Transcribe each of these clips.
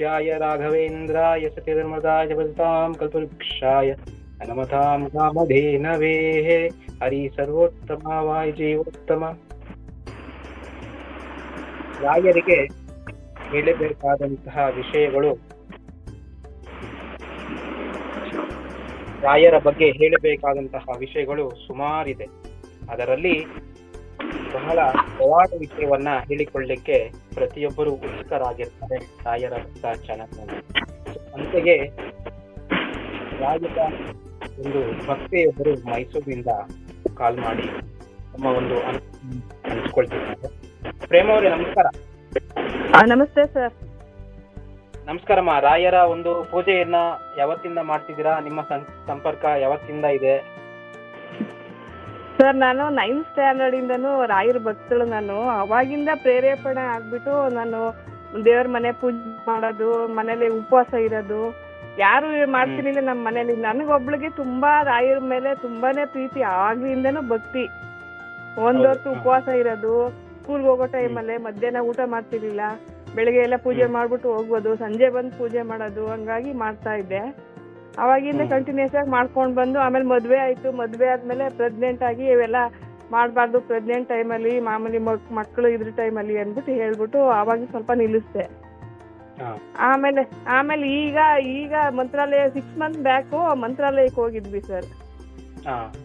ರಾಘವೇಂದ್ರಾಯ राघवेन्द्राय सत्यधर्मदाय ಕಲ್ಪವೃಕ್ಷಾಯ ಅನಮತಾಂ ಕಾಮಧೇ ನವೇ ಹರಿ ಸರ್ವೋತ್ತಮ ಜೀವೋತ್ತಮ ರಾಯರಿಗೆ ಹೇಳಬೇಕಾದಂತಹ ವಿಷಯಗಳು ರಾಯರ ಬಗ್ಗೆ ಹೇಳಬೇಕಾದಂತಹ ವಿಷಯಗಳು ಸುಮಾರಿದೆ. ಅದರಲ್ಲಿ ಬಹಳ ಪವಾಡ ವಿಷಯವನ್ನ ಹೇಳಿಕೊಳ್ಳಿಕ್ಕೆ ಪ್ರತಿಯೊಬ್ಬರು ಉತ್ಸುಕರಾಗಿರ್ತಾರೆ ರಾಯರ ಚಾನಲ್ನಲ್ಲಿ. ಅಂತೆಗೆ ರಾಯರ ಒಂದು ಭಕ್ತೆಯೊಬ್ಬರು ಮೈಸೂರಿನಿಂದ ಕಾಲ್ ಮಾಡಿ ನಮ್ಮ ಒಂದು ಹಂಚಿಕೊಳ್ತಿದ್ದಾರೆ. ಪ್ರೇಮ ಅವರೇ ನಮಸ್ಕಾರ. ನಮಸ್ತೆ ಸರ್. ನಮಸ್ಕಾರಮ್ಮ ರಾಯರ ಒಂದು ಪೂಜೆಯನ್ನ ಯಾವತ್ತಿಂದ ಮಾಡ್ತಿದ್ದೀರಾ? ನಿಮ್ಮ ಸಂಪರ್ಕ ಯಾವತ್ತಿಂದ ಇದೆ? ಸರ್ ನಾನು ನೈನ್ತ್ ಸ್ಟ್ಯಾಂಡರ್ಡಿಂದನೂ ರಾಯರ ಭಕ್ತಳು ನಾನು. ಅವಾಗಿಂದ ಪ್ರೇರೇಪಣೆ ಆಗ್ಬಿಟ್ಟು ನಾನು ದೇವ್ರ ಮನೆ ಪೂಜೆ ಮಾಡೋದು ಮನೇಲಿ ಉಪವಾಸ ಇರೋದು ಯಾರು ಮಾಡ್ತಿರ್ಲಿಲ್ಲ ನಮ್ಮ ಮನೇಲಿ ನನಗೊಬ್ಳಿಗೆ ತುಂಬಾ ರಾಯರ ಮೇಲೆ ತುಂಬಾನೇ ಪ್ರೀತಿ ಆಗ್ಲಿಂದನು ಭಕ್ತಿ. ಒಂದೊತ್ತು. ಉಪವಾಸ ಇರೋದು ಸ್ಕೂಲ್ಗೆ ಹೋಗೋ ಟೈಮಲ್ಲೇ ಮಧ್ಯಾಹ್ನ ಊಟ ಮಾಡ್ತಿರ್ಲಿಲ್ಲ. ಬೆಳಿಗ್ಗೆ ಎಲ್ಲ ಪೂಜೆ. ಮಾಡ್ಬಿಟ್ಟು ಹೋಗ್ಬೋದು ಸಂಜೆ ಬಂದು ಪೂಜೆ ಮಾಡೋದು ಹಂಗಾಗಿ ಮಾಡ್ತಾ ಇದ್ದೆ. ಅವಾಗಿಂದ. ಕಂಟಿನ್ಯೂಸ್ ಆಗಿ ಮಾಡ್ಕೊಂಡು ಬಂದು ಆಮೇಲೆ ಮದ್ವೆ ಆಯ್ತು. ಮದ್ವೆ ಆದ್ಮೇಲೆ ಪ್ರೆಗ್ನೆಂಟ್ ಆಗಿ ಇವೆಲ್ಲ ಮಾಡಬಾರ್ದು. ಪ್ರೆಗ್ನೆಂಟ್ ಟೈಮಲ್ಲಿ ಮಾಮೂಲಿ ಮಕ್- ಮಕ್ಕಳು ಇದ್ರ ಟೈಮಲ್ಲಿ ಅಂದ್ಬಿಟ್ಟು ಹೇಳ್ಬಿಟ್ಟು ಅವಾಗ ಸ್ವಲ್ಪ ನಿಲ್ಲಿಸ್ದೆ. ಆಮೇಲೆ ಆಮೇಲೆ ಈಗ ಈಗ ಮಂತ್ರಾಲಯ ಸಿಕ್ಸ್ ಮಂತ್ ಬ್ಯಾಕು ಮಂತ್ರಾಲಯಕ್ಕೆ ಹೋಗಿದ್ವಿ ಸರ್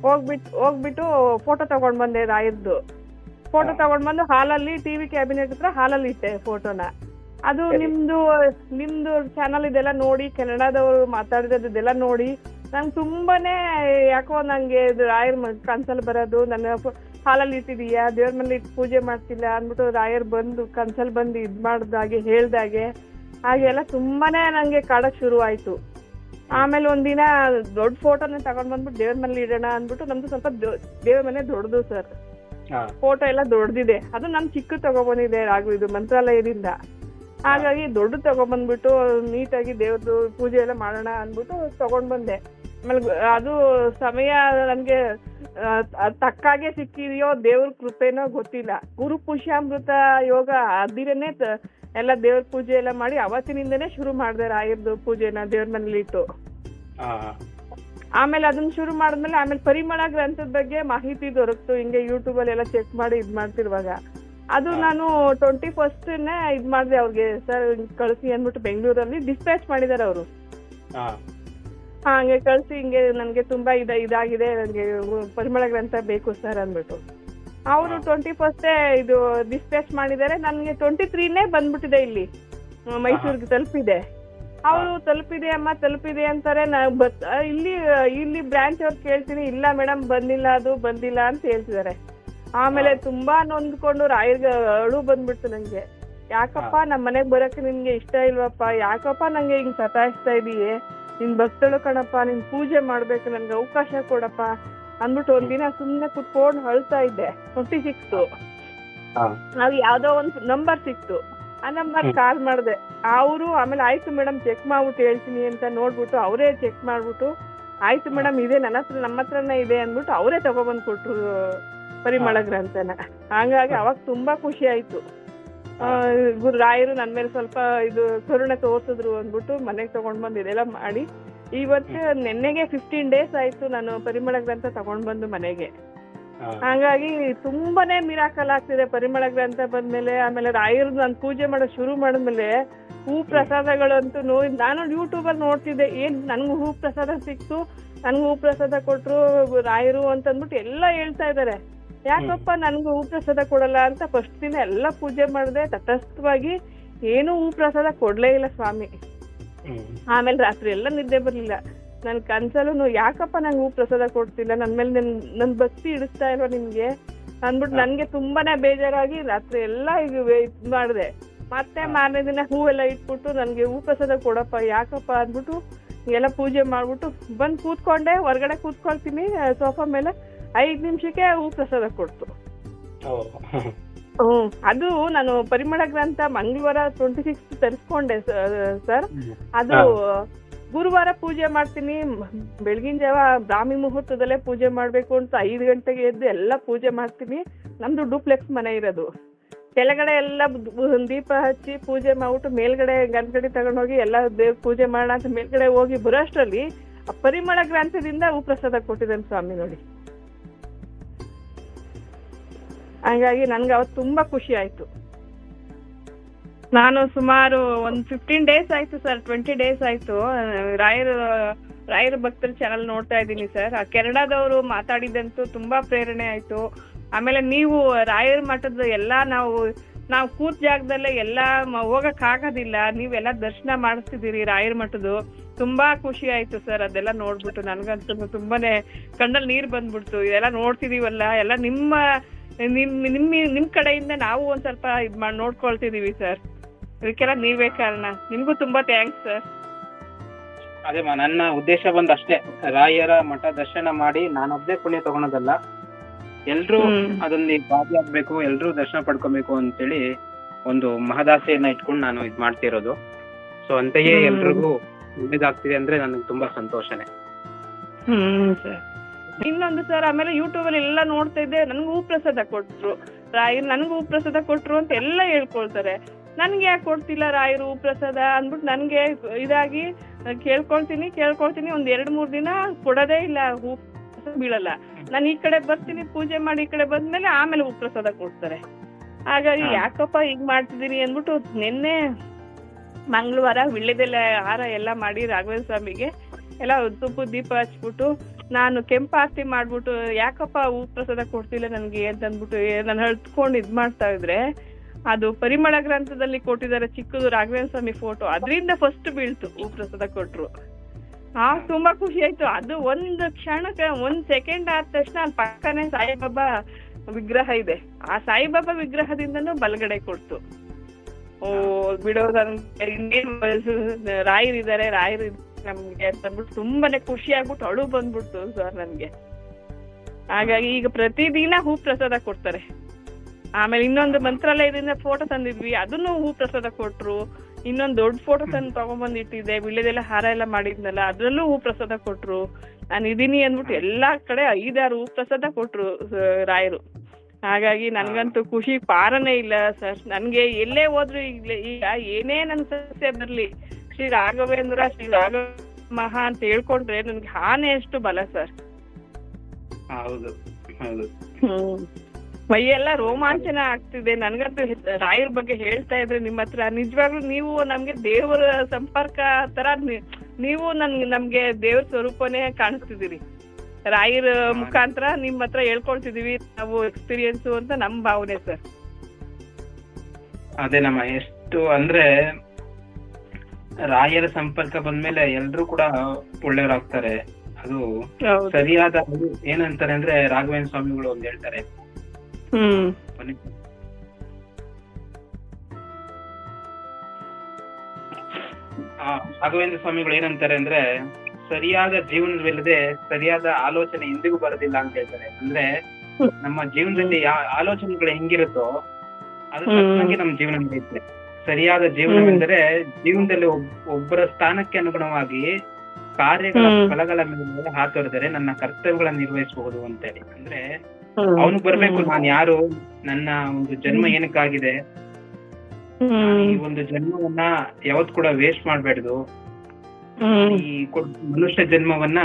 ಹೋಗ್ಬಿಟ್ಟು ಹೋಗ್ಬಿಟ್ಟು ಫೋಟೋ ತಗೊಂಡ್ ಬಂದೆ ರಾಯರ್ದು ಫೋಟೋ. ತಗೊಂಡ್ ಬಂದು ಹಾಲಲ್ಲಿ ಟಿವಿ ಕ್ಯಾಬಿನೆಟ್ ಹತ್ರ ಹಾಲಲ್ಲಿ ಇಟ್ಟೆ ಫೋಟೋನ ಅದು. ನಿಮ್ದು ನಿಮ್ದು ಚಾನಲ್ ಇದೆಲ್ಲ ನೋಡಿ ಕನ್ನಡದವರು ಮಾತಾಡಿದ್ದೆಲ್ಲ ನೋಡಿ ನಂಗೆ ತುಂಬಾನೇ ಯಾಕೋ ನಂಗೆ ಇದು ರಾಯರ್ ಕನ್ಸಲ್ ಬರೋದು ನನ್ನ ಹಾಲಲ್ಲಿ ಇಟ್ಟಿದೀಯಾ ದೇವ್ರ ಮನೇಲಿ ಇಟ್ಟು ಪೂಜೆ ಮಾಡ್ತಿಲ್ಲ ಅಂದ್ಬಿಟ್ಟು ರಾಯರ್ ಬಂದು ಕನ್ಸಲ್ ಬಂದು ಇದ್ ಮಾಡ್ದಾಗೆ ಹೇಳ್ದಾಗೆ ಹಾಗೆಲ್ಲ ತುಂಬಾನೇ ನಂಗೆ ಕಾಡಕ್ ಶುರು ಆಯ್ತು. ಆಮೇಲೆ ಒಂದಿನ ದೊಡ್ಡ ಫೋಟೋನ ತಗೊಂಡ್ ಬಂದ್ಬಿಟ್ಟು ದೇವ್ರ ಮನೇಲಿ ಇಡೋಣ ಅಂದ್ಬಿಟ್ಟು ನಮ್ದು ಸ್ವಲ್ಪ ದೇವ್ರ ಮನೆ ದೊಡ್ಡದು ಸರ್. ಫೋಟೋ ಎಲ್ಲ ದೊಡ್ಡದಿದೆ ಅದು ನಮ್ ಚಿಕ್ಕ ತಗೊಬಂದಿದೆ ರಾಘು ಇದು ಮಂತ್ರಾಲಯದಿಂದ. ಹಾಗಾಗಿ ದೊಡ್ಡ ತಗೊಬಂದ್ಬಿಟ್ಟು ನೀಟಾಗಿ ದೇವ್ರದ್ದು ಪೂಜೆ ಎಲ್ಲ ಮಾಡೋಣ ಅಂದ್ಬಿಟ್ಟು ತಗೊಂಡ್ ಬಂದೆ ಆಮೇಲೆ ಅದು ಸಮಯ ನನ್ಗೆ ತಕ್ಕಾಗೆ ಸಿಕ್ಕಿದೆಯೋ ದೇವ್ರ ಕೃಪೆನೋ ಗೊತ್ತಿಲ್ಲ. ಗುರು ಪುಷ್ಯಾಮೃತ ಯೋಗ ಅದಿರನೇ ಎಲ್ಲ ದೇವ್ರ ಪೂಜೆ ಎಲ್ಲ ಮಾಡಿ ಅವತ್ತಿನಿಂದನೆ ಶುರು ಮಾಡಿದೆ ರಾಯರ್ದು ಪೂಜೆನ ದೇವ್ರ ಮನೇಲಿ ಇಟ್ಟು ಹಾ ಆಮೇಲೆ ಅದನ್ನ ಶುರು ಮಾಡಿದ್ಮೇಲೆ ಆಮೇಲೆ ಪರಿಮಳ ಗ್ರಂಥದ ಬಗ್ಗೆ ಮಾಹಿತಿ ದೊರಕ್ತು. ಹಿಂಗೆ ಯೂಟ್ಯೂಬ್ ಅಲ್ಲಿ ಎಲ್ಲ ಚೆಕ್ ಮಾಡಿ ಇದ್ ಮಾಡ್ತಿರುವಾಗ ಅದು ನಾನು ಟ್ವೆಂಟಿ ಫಸ್ಟ್ನೇ ಇದ್ ಮಾಡಿದೆ ಅವ್ರಿಗೆ ಸರ್ ಕಳಿಸಿ ಅಂದ್ಬಿಟ್ಟು ಬೆಂಗಳೂರಲ್ಲಿ ಡಿಸ್ಪ್ಯಾಚ್ ಮಾಡಿದಾರೆ ಅವರು. ಹಾ. ಹಂಗೆ ಕಳಿಸಿ ಹಿಂಗೆ ನನಗೆ ತುಂಬಾ ಇದ ಇದಾಗಿದೆ ನನಗೆ ಪರಿಮಳ ಗ್ರಂಥ ಬೇಕು ಸರ್ ಅಂದ್ಬಿಟ್ಟು. ಅವರು. ಟ್ವೆಂಟಿ ಫಸ್ಟೇ ಇದು ಡಿಸ್ಪ್ಯಾಚ್ ಮಾಡಿದ್ದಾರೆ ನನಗೆ ಟ್ವೆಂಟಿ ತ್ರೀನೇ ಬಂದ್ಬಿಟ್ಟಿದೆ ಇಲ್ಲಿ ಮೈಸೂರಿಗೆ ತಲುಪಿದೆ. ಅವರು ತಲುಪಿದೆ ಅಮ್ಮ ತಲುಪಿದೆ ಅಂತಾರೆ. ನಾ ಬತ್ ಇಲ್ಲಿ ಇಲ್ಲಿ ಬ್ರಾಂಚ್ ಅವ್ರು ಕೇಳ್ತೀನಿ ಇಲ್ಲ ಮೇಡಮ್ ಬಂದಿಲ್ಲ ಅದು ಬಂದಿಲ್ಲ ಅಂತ ಹೇಳ್ತಿದ್ದಾರೆ ಆಮೇಲೆ ತುಂಬಾ ನೊಂದ್ಕೊಂಡು ರಾಯರ್ಗೆ ಅಳು ಬಂದ್ಬಿಡ್ತು ನಂಗೆ. ಯಾಕಪ್ಪ ನಮ್ ಮನೆಗ್ ಬರಕ್ಕೆ ನಿನ್ಗೆ ಇಷ್ಟ ಇಲ್ವಪ್ಪ? ಯಾಕಪ್ಪ ನಂಗೆ ಹಿಂಗ್ ಸತಾಯಿಸ್ತಾ ಇದೀಯೆ? ನಿನ್ ಭಕ್ತಳು ಕಣಪ್ಪ ನಿನ್ ಪೂಜೆ ಮಾಡ್ಬೇಕು ನನ್ಗೆ ಅವಕಾಶ ಕೊಡಪ್ಪ ಅಂದ್ಬಿಟ್ಟು ಒಂದಿನ ಸುಮ್ನೆ ಕುತ್ಕೊಂಡು ಅಳ್ತಾ ಇದ್ದೆ. ಟ್ವೆಂಟಿ ಸಿಕ್ಸ್ ನಾವ್ ಯಾವ್ದೋ ಒಂದ್ ನಂಬರ್ ಸಿಕ್ತು. ಆ ನಂಬರ್ ಕಾಲ್ ಮಾಡ್ದೆ. ಅವರು ಆಮೇಲೆ ಆಯ್ತು ಮೇಡಮ್ ಚೆಕ್ ಮಾಡ್ಬಿಟ್ಟು ಹೇಳ್ತೀನಿ ಅಂತ ನೋಡ್ಬಿಟ್ಟು ಅವರೇ ಚೆಕ್ ಮಾಡ್ಬಿಟ್ಟು ಆಯ್ತು ಮೇಡಮ್ ಇದೆ ನನ್ನ ಹತ್ರ ನಮ್ಮ ಹತ್ರನೇ ಇದೆ ಅಂದ್ಬಿಟ್ಟು ಅವರೇ ತಗೊಬಂದ್ ಕೊಟ್ರು ಪರಿಮಳ. ಗ್ರಂಥನ ಹಂಗಾಗಿ ಅವಾಗ ತುಂಬಾ ಖುಷಿ ಆಯ್ತು. ಆ, ಗುರು ರಾಯರು ನನ್ ಮೇಲೆ ಸ್ವಲ್ಪ ಇದು ಕರುಣೆ ತೋರ್ಸಿದ್ರು ಅಂದ್ಬಿಟ್ಟು ಮನೆಗೆ ತಗೊಂಡ್ ಬಂದು ಇದೆಲ್ಲ ಮಾಡಿ ಇವತ್ತು ನಿನ್ನೆಗೆ ಫಿಫ್ಟೀನ್ ಡೇಸ್ ಆಯ್ತು ನಾನು ಪರಿಮಳ ಗ್ರಂಥ ತಗೊಂಡ್ ಬಂದು ಮನೆಗೆ. ಹಂಗಾಗಿ ತುಂಬಾನೇ ಮಿರಾಕಲ್ ಆಗ್ತಿದೆ ಪರಿಮಳ ಗ್ರಂಥ ಬಂದ್ಮೇಲೆ ಆಮೇಲೆ ರಾಯರು ನಾನು ಪೂಜೆ ಮಾಡೋ ಶುರು ಮಾಡಿದ್ಮೇಲೆ ಹೂ ಪ್ರಸಾದಗಳಂತೂ ನೋ ನಾನು ಯೂಟ್ಯೂಬ್ ಅಲ್ಲಿ ನೋಡ್ತಿದ್ದೆ ಏನ್ ನನ್ಗೂ ಹೂ ಪ್ರಸಾದ ಸಿಕ್ತು ನನ್ಗೂ ಹೂ ಪ್ರಸಾದ ಕೊಟ್ರು ರಾಯರು ಅಂತಂದ್ಬಿಟ್ಟು ಎಲ್ಲ ಹೇಳ್ತಾ ಇದಾರೆ ಯಾಕಪ್ಪ ನನ್ಗೆ ಹೂ ಪ್ರಸಾದ ಕೊಡಲ್ಲ ಅಂತ ಫಸ್ಟ್ ದಿನ ಎಲ್ಲ ಪೂಜೆ ಮಾಡಿದೆ ತಟಸ್ಥವಾಗಿ ಏನೂ ಹೂ ಪ್ರಸಾದ ಕೊಡ್ಲೇ ಇಲ್ಲ ಸ್ವಾಮಿ. ಆಮೇಲೆ ರಾತ್ರಿ ಎಲ್ಲ ನಿದ್ದೆ ಬರ್ಲಿಲ್ಲ. ನನ್ ಕನ್ಸಲ್ಲೂ ಯಾಕಪ್ಪ ನಂಗೆ ಹೂ ಪ್ರಸಾದ ಕೊಡ್ತಿಲ್ಲ? ನನ್ ಮೇಲೆ ನನ್ ನನ್ ಭಕ್ತಿ ಇಡಿಸ್ತಾ ಇಲ್ವಾ ನಿಮ್ಗೆ? ಅಂದ್ಬಿಟ್ಟು. ನನ್ಗೆ ತುಂಬಾನೇ ಬೇಜಾರಾಗಿ ರಾತ್ರಿ ಎಲ್ಲ ಇದ್ ಮಾಡಿದೆ. ಮತ್ತೆ ಮಾರನೇ ದಿನ ಹೂವೆಲ್ಲ ಇಟ್ಬಿಟ್ಟು ನನ್ಗೆ ಹೂ ಪ್ರಸಾದ ಕೊಡಪ್ಪ ಯಾಕಪ್ಪ ಅಂದ್ಬಿಟ್ಟು ಎಲ್ಲ ಪೂಜೆ ಮಾಡ್ಬಿಟ್ಟು ಬಂದ್ ಕೂತ್ಕೊಂಡೆ. ಹೊರಗಡೆ ಕೂತ್ಕೊಳ್ತೀನಿ ಸೋಫಾ ಮೇಲೆ. ಐದ್ ನಿಮಿಷಕ್ಕೆ ಹೂ ಪ್ರಸಾದ ಕೊಡ್ತು. ಹ್ಮ್ ಅದು ನಾನು ಪರಿಮಳ ಗ್ರಂಥ ಮಂಗಳವಾರ ಟ್ವೆಂಟಿ ಸಿಕ್ಸ್ ತರಿಸ್ಕೊಂಡೆ ಸರ್. ಅದು ಗುರುವಾರ ಪೂಜೆ ಮಾಡ್ತೀನಿ. ಬೆಳಗಿನ ಜಾವ ಬ್ರಾಹ್ಮಿ ಮುಹೂರ್ತದಲ್ಲೇ ಪೂಜೆ ಮಾಡ್ಬೇಕು ಅಂತ ಐದು ಗಂಟೆಗೆ ಎದ್ದು ಎಲ್ಲ ಪೂಜೆ ಮಾಡ್ತೀನಿ. ನಮ್ದು ಡೂಪ್ಲೆಕ್ಸ್ ಮನೆ ಇರೋದು. ಕೆಳಗಡೆ ಎಲ್ಲ ದೀಪ ಹಚ್ಚಿ ಪೂಜೆ ಮಾಡ್ಬಿಟ್ಟು ಮೇಲ್ಗಡೆ ಗಂಟಗಡಿ ತಗೊಂಡೋಗಿ ಎಲ್ಲ ದೇವ್ ಪೂಜೆ ಮಾಡೋಣ ಅಂತ ಮೇಲ್ಗಡೆ ಹೋಗಿ ಬರೋಷ್ಟರಲ್ಲಿ ಪರಿಮಳ ಗ್ರಂಥದಿಂದ ಉಪ್ರಸಾದ ಪ್ರಸಾದ ಕೊಟ್ಟಿದ್ದಾನೆ ಸ್ವಾಮಿ ನೋಡಿ. ಹಂಗಾಗಿ ನನ್ಗೆ ಅವತ್ತು ತುಂಬಾ ಖುಷಿ ಆಯ್ತು. ನಾನು ಸುಮಾರು ಒಂದು ಫಿಫ್ಟೀನ್ ಡೇಸ್ ಆಯ್ತು ಸರ್ ಟ್ವೆಂಟಿ ಡೇಸ್ ಆಯ್ತು. ರಾಯರ್, ರಾಯರ ಭಕ್ತರ ಚಾನಲ್ ನೋಡ್ತಾ ಇದ್ದೀನಿ ಸರ್ ಆ ಕೆನಡಾದವರು ಮಾತಾಡಿದಂತೂ ತುಂಬಾ ಪ್ರೇರಣೆ ಆಯ್ತು. ಆಮೇಲೆ ನೀವು ರಾಯರ ಮಠದ ಎಲ್ಲಾ ನಾವು ನಾವು ಕೂತ್ ಜಾಗದಲ್ಲೇ ಎಲ್ಲಾ ಹೋಗಕ್ ಆಗೋದಿಲ್ಲ. ನೀವೆಲ್ಲ ದರ್ಶನ ಮಾಡಿಸ್ತಿದ್ದೀರಿ ರಾಯರ ಮಠದ್ದು. ತುಂಬಾ ಖುಷಿ ಆಯ್ತು ಸರ್ ಅದೆಲ್ಲ ನೋಡ್ಬಿಟ್ಟು. ನನ್ಗಂತೂ ತುಂಬಾನೇ ಕಣ್ಣಲ್ಲಿ ನೀರ್ ಬಂದ್ಬಿಡ್ತು. ಇದೆಲ್ಲ ನೋಡ್ತಿದೀವಲ್ಲ, ಎಲ್ಲ ನಿಮ್ಮ ನಿಮ್ ನಿಮ್ ನಿಮ್ ಕಡೆಯಿಂದ ನಾವು ಒಂದ್ ಸ್ವಲ್ಪ ಇದ್ ಮಾಡಿ ನೋಡ್ಕೊಳ್ತಿದೀವಿ ಸರ್ ಇದಕ್ಕೆಲ್ಲ ನೀವೇ ಕಾರಣ. ನಿಮ್ಗೂ ತುಂಬಾ ಥ್ಯಾಂಕ್ಸ್ ಸರ್ ಅದೇ ಮಾ ನನ್ನ ಉದ್ದೇಶ ಬಂದ್ ಅಷ್ಟೇ ರಾಯರ ಮಠ ದರ್ಶನ ಮಾಡಿ ನಾನೊಬ್ಬೇ ಪುಣ್ಯ ತಗೊಳೋದಲ್ಲ. ಎಲ್ರೂ ಅದನ್ನ ಅದರಲ್ಲಿ ಭಾಗಿಯಾಗ್ಬೇಕು ಎಲ್ರೂ ದರ್ಶನ ಪಡ್ಕೊಬೇಕು ಅಂತೇಳಿ ಒಂದು ಮಹದಾಸೆಯನ್ನ ಇಟ್ಕೊಂಡು ನಾನು ಇದ್ ಮಾಡ್ತಿರೋದು. ಸೊ ಅಂತೆಯೇ. ಎಲ್ರಿಗೂ ಒಳ್ಳೇದಾಗ್ತಿದೆ ಅಂದ್ರೆ ನನಗೆ ತುಂಬಾ ಸಂತೋಷನೇ. ಹ್ಮ್ ಸರ್. ಇನ್ನೊಂದು ಸರ್ ಆಮೇಲೆ ಯೂಟ್ಯೂಬ್ ಅಲ್ಲಿ ಎಲ್ಲ ನೋಡ್ತಾ ಇದ್ದೆ ನನ್ಗೂ ಪ್ರಸಾದ ಕೊಟ್ರು. ರಾಯರು ನನ್ಗೆ ಪ್ರಸಾದ ಕೊಟ್ರು ಅಂತ ಎಲ್ಲ ಹೇಳ್ಕೊಳ್ತಾರೆ. ನನ್ಗೆ ಯಾಕೆ ಕೊಡ್ತಿಲ್ಲ ರಾಯರು ಪ್ರಸಾದ ಅಂದ್ಬಿಟ್ಟು ನನ್ಗೆ ಇದಾಗಿ ಕೇಳ್ಕೊಳ್ತೀನಿ ಕೇಳ್ಕೊಳ್ತೀನಿ. ಒಂದ್ ಎರಡ್ ಮೂರ್ ದಿನ ಕೊಡೋದೇ ಇಲ್ಲ ಹೂ ಬೀಳಲ್ಲ. ನಾನು ಈ ಕಡೆ ಬರ್ತೀನಿ ಪೂಜೆ ಮಾಡಿ ಈ ಕಡೆ ಬಂದ್ಮೇಲೆ ಆಮೇಲೆ ಹೂ ಪ್ರಸಾದ ಕೊಡ್ತಾರೆ. ಹಾಗಾಗಿ ಯಾಕಪ್ಪ ಹಿಂಗ್ ಮಾಡ್ತಿದೀನಿ ಅಂದ್ಬಿಟ್ಟು ನಿನ್ನೆ ಮಂಗಳವಾರ ವಿಳ್ಳೆದೆಲೆ ಹಾರ ಎಲ್ಲ ಮಾಡಿ ರಾಘವೇಂದ್ರ ಸ್ವಾಮಿಗೆ ಎಲ್ಲ ತುಪ್ಪು ದೀಪ ಹಚ್ಬಿಟ್ಟು ನಾನು ಕೆಂಪು ಆರತಿ ಮಾಡ್ಬಿಟ್ಟು ಯಾಕಪ್ಪ ಹೂ ಪ್ರಸಾದ ಕೊಡ್ತಿಲ್ಲ ನನಗೆ ಅಂತ ಅಂದ್ಬಿಟ್ಟು ನಾನು ಹಳ್ತ್ಕೊಂಡು ಇದ್ ಮಾಡ್ತಾ ಇದ್ರೆ, ಅದು ಪರಿಮಳ ಗ್ರಂಥದಲ್ಲಿ ಕೊಟ್ಟಿದ್ದಾರೆ ಚಿಕ್ಕದು ರಾಘವೇಂದ್ರ ಸ್ವಾಮಿ ಫೋಟೋ ಅದರಿಂದ ಫಸ್ಟ್ ಬೀಳ್ತು ಹೂ ಪ್ರಸಾದ ಕೊಟ್ರು. ಆ, ತುಂಬಾ ಖುಷಿ ಆಯ್ತು. ಅದು ಒಂದು ಕ್ಷಣಕ್ಕೆ ಒಂದ್ ಸೆಕೆಂಡ್ ಆದ ತಕ್ಷಣ ಅಲ್ಲಿ ಪಕ್ಕನೆ ಸಾಯಿಬಾಬಾ ವಿಗ್ರಹ ಇದೆ. ಆ ಸಾಯಿಬಾಬಾ ವಿಗ್ರಹದಿಂದನೂ ಬಲಗಡೆ ಕೊಡ್ತು. ಓ ಬಿಡೋದ್ ರಾಯರಿದ್ದಾರೆ ರಾಯರು ನಮ್ಗೆ ಅಂತ ಅಂದ್ಬಿಟ್ಟು ತುಂಬಾನೇ ಖುಷಿ ಆಗ್ಬಿಟ್ಟು ಅಳು ಬಂದ್ಬಿಡ್ತು ಸರ್ ನನ್ಗೆ ಹಾಗಾಗಿ ಈಗ ಪ್ರತಿದಿನ ಹೂ ಪ್ರಸಾದ ಕೊಡ್ತಾರೆ. ಆಮೇಲೆ ಇನ್ನೊಂದು ಮಂತ್ರಾಲಯದಿಂದ ಫೋಟೋ ತಂದಿದ್ವಿ ಅದನ್ನು ಹೂ ಪ್ರಸಾದ ಕೊಟ್ರು ಇನ್ನೊಂದು ದೊಡ್ಡ ಫೋಟೋ ತಂದು ತಗೊಂಡ್ಬಂದು ಇಟ್ಟಿದ್ದೆ ವಿಳ್ಯದೆಲ್ಲ ಹಾರ ಎಲ್ಲ ಮಾಡಿದ್ನಲ್ಲ ಅದ್ರಲ್ಲೂ ಹೂ ಪ್ರಸಾದ ಕೊಟ್ರು. ನಾನು ಇದೀನಿ ಅಂದ್ಬಿಟ್ಟು ಎಲ್ಲಾ ಕಡೆ ಐದಾರು ಹೂ ಪ್ರಸಾದ ಕೊಟ್ರು ರಾಯರು. ಹಾಗಾಗಿ ನನ್ಗಂತೂ ಖುಷಿ ಪಾರನೇ ಇಲ್ಲ ಸರ್. ನನ್ಗೆ ಎಲ್ಲೇ ಹೋದ್ರು ಈಗ ಈಗ ಏನೇ ನನ್ ಸಮಸ್ಯೆ ಬರ್ಲಿ ಶ್ರೀ ರಾಘವೇಂದ್ರ ಶ್ರೀ ರಾಘವ ಮಹಾ ಅಂತ ಹೇಳ್ಕೊಂಡ್ರೆ ನನ್ಗೆ ಹಾನೆ ಎಷ್ಟು ಬಲ ಸರ್ ಹೌದು ಹೌದು. ಮೈಯೆಲ್ಲ ರೋಮಾಂಚನ ಆಗ್ತಿದೆ. ನನ್ಗಂತೂ ರಾಯರ ಬಗ್ಗೆ ಹೇಳ್ತಾ ಇದ್ರೆ ನಿಮ್ಮ ಹತ್ರ ನಿಜವಾಗ್ಲೂ ನೀವು ನಮ್ಗೆ ದೇವರ ಸಂಪರ್ಕ ತರ ನೀವು ನನ್ ನಮ್ಗೆ ದೇವ್ರ ಸ್ವರೂಪನೇ ಕಾಣಿಸ್ತಿದ್ದೀರಿ. ರಾಯರ ಮುಖಾಂತರ ನಿಮ್ಮ ಹತ್ರ ಹೇಳ್ಕೊಳ್ತಿದೀವಿ ನಾವು ಎಕ್ಸ್ಪೀರಿಯನ್ಸ್ ಅಂತ ನಮ್ ಭಾವನೆ ಸರ್ ಅದೇ ನಮ್ಮ ಎಷ್ಟು ಅಂದ್ರೆ ರಾಯರ ಸಂಪರ್ಕ ಬಂದ್ಮೇಲೆ ಎಲ್ರು ಕೂಡ ಒಳ್ಳೆಯವರಾಗ್ತಾರೆ. ಅದು ಸರಿಯಾದ ಅದು ಏನಂತಾರೆ ಅಂದ್ರೆ ರಾಘವೇಂದ್ರ ಸ್ವಾಮಿಗಳು ಒಂದ್ ಹೇಳ್ತಾರೆ. ರಾಘವೇಂದ್ರ ಸ್ವಾಮಿಗಳು ಏನಂತಾರೆ ಅಂದ್ರೆ ಸರಿಯಾದ ಜೀವನವಿಲ್ಲದೆ ಸರಿಯಾದ ಆಲೋಚನೆ ಎಂದಿಗೂ ಬರೋದಿಲ್ಲ ಅಂತ ಹೇಳ್ತಾರೆ. ಅಂದ್ರೆ ನಮ್ಮ ಜೀವನದಲ್ಲಿ ಯಾವ ಆಲೋಚನೆಗಳು ಹೆಂಗಿರುತ್ತೋ. ತಕ್ಕಂಗೆ ನಮ್ಮ ಜೀವನ ನಡೆಯುತ್ತೆ. ಸರಿಯಾದ ಜೀವನವೆಂದರೆ ಜೀವನದಲ್ಲಿ ಒಬ್- ಒಬ್ಬರ ಸ್ಥಾನಕ್ಕೆ ಅನುಗುಣವಾಗಿ ಕಾರ್ಯಗಳ. ಫಲಗಳ ಮೇಲೆ ಹಾತೊರೆದರೆ ನನ್ನ ಕರ್ತವ್ಯಗಳನ್ನ ನಿರ್ವಹಿಸಬಹುದು ಅಂತ ಹೇಳಿ ಅಂದ್ರೆ ಅವನು ಅವನಿಗೆ ಬರ್ಬೇಕು ನಾನು ಯಾರು ನನ್ನ ಒಂದು ಜನ್ಮ ಏನಕ್ಕಾಗಿದೆ? ಈ ಒಂದು ಜನ್ಮವನ್ನ ಯಾವತ್ ಕೂಡ ವೇಸ್ಟ್ ಮಾಡ್ಬೇಡ್ದು. ಈ ಮನುಷ್ಯ ಜನ್ಮವನ್ನ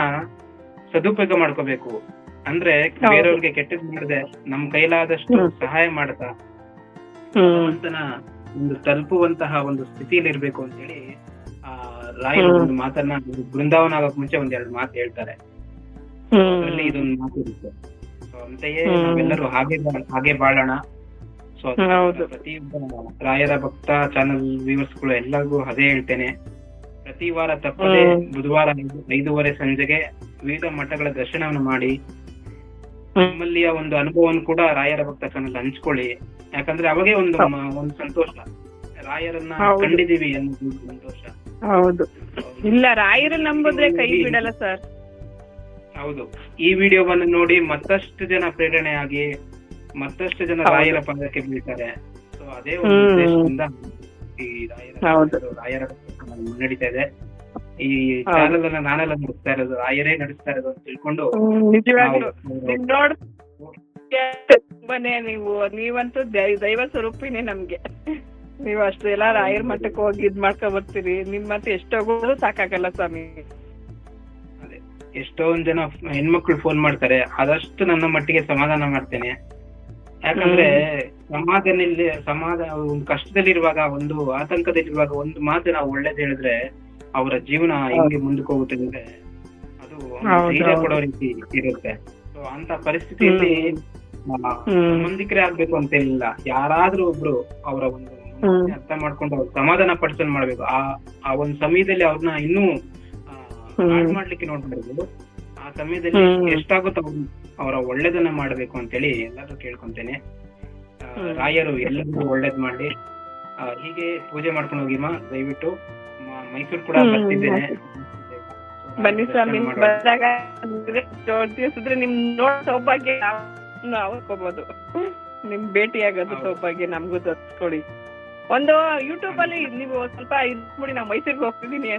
ಸದುಪಯೋಗ ಮಾಡ್ಕೋಬೇಕು. ಅಂದ್ರೆ. ಬೇರೆಯವ್ರಿಗೆ ಕೆಟ್ಟದ್ ಮಾಡದೆ ನಮ್ ಕೈಲಾದಷ್ಟು ಸಹಾಯ ಮಾಡ್ತಾ. ಅಂತನ ಭಗವಂತನ ಒಂದು ತಲುಪುವಂತಹ ಒಂದು ಸ್ಥಿತಿಯಲ್ಲಿ ಇರ್ಬೇಕು ಅಂತೇಳಿ ಆ ರಾಯರು ಒಂದು ಮಾತನ್ನ ಬೃಂದಾವನ ಆಗಕ್ ಮುಂಚೆ ಒಂದ್ ಎರಡು ಮಾತು ಹೇಳ್ತಾರೆ. ಇದೊಂದು ಮಾತು ಇರುತ್ತೆ ಸೊ ಅಂತೆಯೇ. ನಾವೆಲ್ಲರೂ ಹಾಗೆ ಹಾಗೆ ಬಾಳೋಣ ಸೊ. ಪ್ರತಿಯೊಬ್ಬ ರಾಯರ ಭಕ್ತ ಚಾನಲ್ ವ್ಯೂವರ್ಸ್ಗಳು ಎಲ್ಲರಿಗೂ ಅದೇ ಹೇಳ್ತೇನೆ ಪ್ರತಿ ವಾರ ತಪ್ಪದೆ ಬುಧವಾರ ಐದು- ಐದೂವರೆ ಸಂಜೆಗೆ ವಿವಿಧ ಮಠಗಳ ದರ್ಶನವನ್ನು ಮಾಡಿ. ನಿಮ್ಮಲ್ಲಿಯ ಒಂದು ಅನುಭವವನ್ನು ಕೂಡ ರಾಯರ ಭಕ್ತ ಚಾನಲ್ ಹಂಚ್ಕೊಳ್ಳಿ ಯಾಕಂದ್ರೆ ಅವಾಗೆ ಒಂದು ಒಂದು ಸಂತೋಷ. ರಾಯರನ್ನ ಕಂಡಿದೀವಿ ಅನ್ನೋದು ಸಂತೋಷ. ಹೌದು. ಇಲ್ಲ ರಾಯರು ನಂಬಿದ್ರೆ ಕೈ ಬಿಡಲ್ಲ ಸರ್. ಹೌದು. ಈ ವಿಡಿಯೋವನ್ನು ನೋಡಿ ಮತ್ತಷ್ಟು ಜನ ಪ್ರೇರಣೆ ಆಗಿ ಮತ್ತಷ್ಟು ಜನ ರಾಯರ ಪದಕ್ಕೆ ಬೀಳ್ತಾರೆ. ಸೊ ಅದೇ ಒಂದು. ಉದ್ದೇಶದಿಂದ ಈ ರಾಯರ. ರಾಯರ ನಡೀತಾ ಇದೆ. ಈ. ಚಾನಲ್ ಅನ್ನ ನಾನೆಲ್ಲ ನಡೆಸ್ತಾ ಇರೋದು ರಾಯರೇ ನಡೆಸ್ತಾ ಇರೋದು ಅಂತ ತಿಳ್ಕೊಂಡು ತುಂಬಾನೇ ನೀವು ನೀವಂತೂ ದೈವ ಸ್ವರೂಪಿನೇ ನಮ್ಗೆ. ನೀವು ಅಷ್ಟು ಎಲ್ಲ ರಾಯರ್ ಮಠಕ್ಕೆ ಹೋಗಿ ಇದ್ ಮಾಡ್ಕೊ ಬರ್ತೀರಿ. ಮತ್ತೆ ಎಷ್ಟೋಗೋದು ಸಾಕಾಗಲ್ಲ ಸ್ವಾಮಿ. ಅದೇ. ಎಷ್ಟೊಂದ್ ಜನ ಹೆಣ್ಮಕ್ಳು ಫೋನ್ ಮಾಡ್ತಾರೆ. ಆದಷ್ಟು ನನ್ನ ಮಟ್ಟಿಗೆ ಸಮಾಧಾನ ಮಾಡ್ತೇನೆ. ಯಾಕಂದ್ರೆ ಸಮಾಧಾನದಲ್ಲಿ ಸಮಾಧಾನ ಒಂದು ಕಷ್ಟದಲ್ಲಿರುವಾಗ ಒಂದು ಆತಂಕದಲ್ಲಿರುವಾಗ ಒಂದು ಮಾತು ನಾವು ಒಳ್ಳೇದ್ ಹೇಳಿದ್ರೆ ಅವರ ಜೀವನ ಹೆಂಗೆ ಮುಂದಕ್ಕೆ ಹೋಗುತ್ತೆ ಅಂದ್ರೆ ಅದು ಧೈರ್ಯ ಕೊಡೋ ರೀತಿ ಇರುತ್ತೆ. ಸೊ ಅಂತ ಪರಿಸ್ಥಿತಿಯಲ್ಲಿ ಸಂಬಂಧಿಕರೇ ಆಗ್ಬೇಕು ಅಂತ ಇಲ್ಲ ಯಾರಾದ್ರೂ ಒಬ್ರು ಅವರ ಒಂದು ಅರ್ಥ ಮಾಡ್ಕೊಂಡು ಅವ್ರ ಸಮಾಧಾನ ಪಡಿಸಲ್ ಮಾಡ್ಬೇಕು. ಆ ಆ ಒಂದು ಸಮಯದಲ್ಲಿ ಅವ್ರನ್ನ ಇನ್ನೂ ಮಾಡ್ಲಿಕ್ಕೆ ನೋಡ್ಬಾರ್ದು. ಆ ಸಮಯದಲ್ಲಿ ಎಷ್ಟಾಗುತ್ತ ಅವ್ರು- ಒಳ್ಳೇದನ್ನ ಮಾಡ್ಬೇಕು ಅಂತೇಳಿ ಎಲ್ಲರೂ ಕೇಳ್ಕೊಂತೇನೆ. ರಾಯರು ಎಲ್ಲರಿಗೂ ಒಳ್ಳೇದ್ ಮಾಡಿ ಹೀಗೆ ಪೂಜೆ ಮಾಡ್ಕೊಂಡು ಹೋಗಿಮ್ಮ ದಯವಿಟ್ಟು. ಮೈಸೂರು ಕೂಡ ಬರ್ತಿದ್ದೇನೆ. ಬನ್ನಿ ಸ್ವಾಮಿ. ಬಂದಾಗ ನಿಮ್ ನೋಡ್ ಸೌಭಾಗ್ಯ ನಾವು ಹಾಕೋಬಹುದು ನಿಮ್ ಭೇಟಿ ಆಗೋದು ಹೌದು. ಸೌಭಾಗ್ಯ ನಮ್ಗೂ ದೊರಕಿಸ್ಕೊಡಿ ಒಂದು ಯೂಟ್ಯೂಬ್ ಅಲ್ಲಿ ನೀವು ಸ್ವಲ್ಪ ಇದ್ಬಿಡಿ ನಾವು ಮೈಸೂರಿಗೆ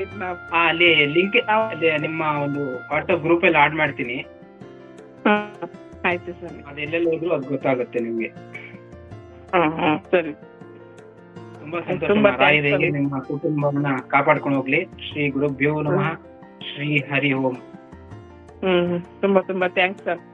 ಇದ್ನ ಅಲ್ಲಿ ಲಿಂಕ್ ನಿಮ್ಮ ಒಂದು ವಾಟ್ಸ್ಆಪ್ ಗ್ರೂಪ್ ಅಲ್ಲಿ ಆಡ್ ಮಾಡ್ತೀನಿ. ಆಯ್ತು ಸರ್. ಅದು ಎಲ್ಲೆಲ್ಲಿ ಹೋದ್ರು ಅದು ಗೊತ್ತಾಗುತ್ತೆ ನಿಮ್ಗೆ. ಸರಿ. ತುಂಬಾ ಸಂತೋಷ ತುಂಬಾ ರಾಯರು ನಿಮ್ಮ ಕುಟುಂಬವನ್ನ ಕಾಪಾಡ್ಕೊಂಡು ಹೋಗ್ಲಿ. ಶ್ರೀ ಗುರುಭ್ಯೋ ನಮಃ. ಶ್ರೀ ಹರಿ ಓಂ. ಹ್ಮ್. ತುಂಬಾ ತುಂಬಾ ಥ್ಯಾಂಕ್ಸ್ ಸರ್.